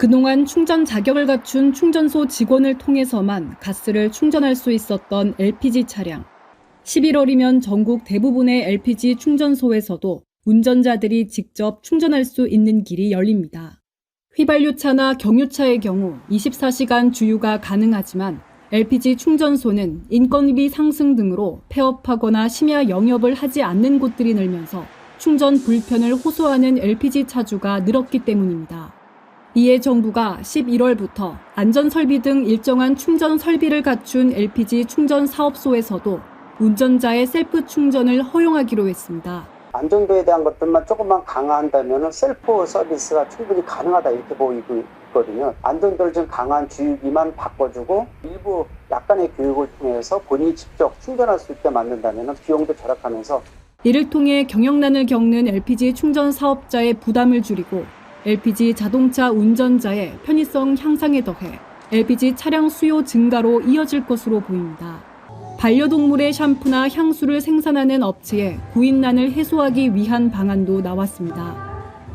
그동안 충전 자격을 갖춘 충전소 직원을 통해서만 가스를 충전할 수 있었던 LPG 차량. 11월이면 전국 대부분의 LPG 충전소에서도 운전자들이 직접 충전할 수 있는 길이 열립니다. 휘발유차나 경유차의 경우 24시간 주유가 가능하지만 LPG 충전소는 인건비 상승 등으로 폐업하거나 심야 영업을 하지 않는 곳들이 늘면서 충전 불편을 호소하는 LPG 차주가 늘었기 때문입니다. 이에 정부가 11월부터 안전설비 등 일정한 충전 설비를 갖춘 LPG 충전 사업소에서도 운전자의 셀프 충전을 허용하기로 했습니다. 안전도에 대한 것들만 조금만 강화한다면 셀프 서비스가 충분히 가능하다 이렇게 보이고 있거든요. 안전도를 좀 강한 주유기만 바꿔주고 일부 약간의 교육을 통해서 본인이 직접 충전할 수 있게 만든다면 비용도 절약하면서 이를 통해 경영난을 겪는 LPG 충전 사업자의 부담을 줄이고 LPG 자동차 운전자의 편의성 향상에 더해 LPG 차량 수요 증가로 이어질 것으로 보입니다. 반려동물의 샴푸나 향수를 생산하는 업체에 구인난을 해소하기 위한 방안도 나왔습니다.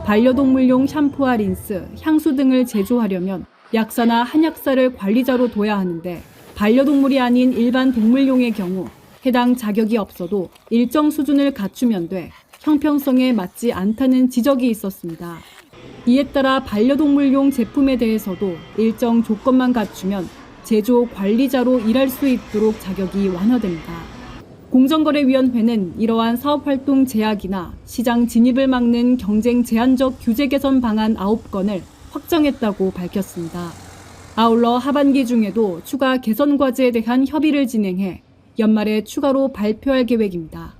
반려동물용 샴푸와 린스, 향수 등을 제조하려면 약사나 한약사를 관리자로 둬야 하는데 반려동물이 아닌 일반 동물용의 경우 해당 자격이 없어도 일정 수준을 갖추면 돼 형평성에 맞지 않다는 지적이 있었습니다. 이에 따라 반려동물용 제품에 대해서도 일정 조건만 갖추면 제조 관리자로 일할 수 있도록 자격이 완화됩니다. 공정거래위원회는 이러한 사업활동 제약이나 시장 진입을 막는 경쟁 제한적 규제 개선 방안 9건을 확정했다고 밝혔습니다. 아울러 하반기 중에도 추가 개선 과제에 대한 협의를 진행해 연말에 추가로 발표할 계획입니다.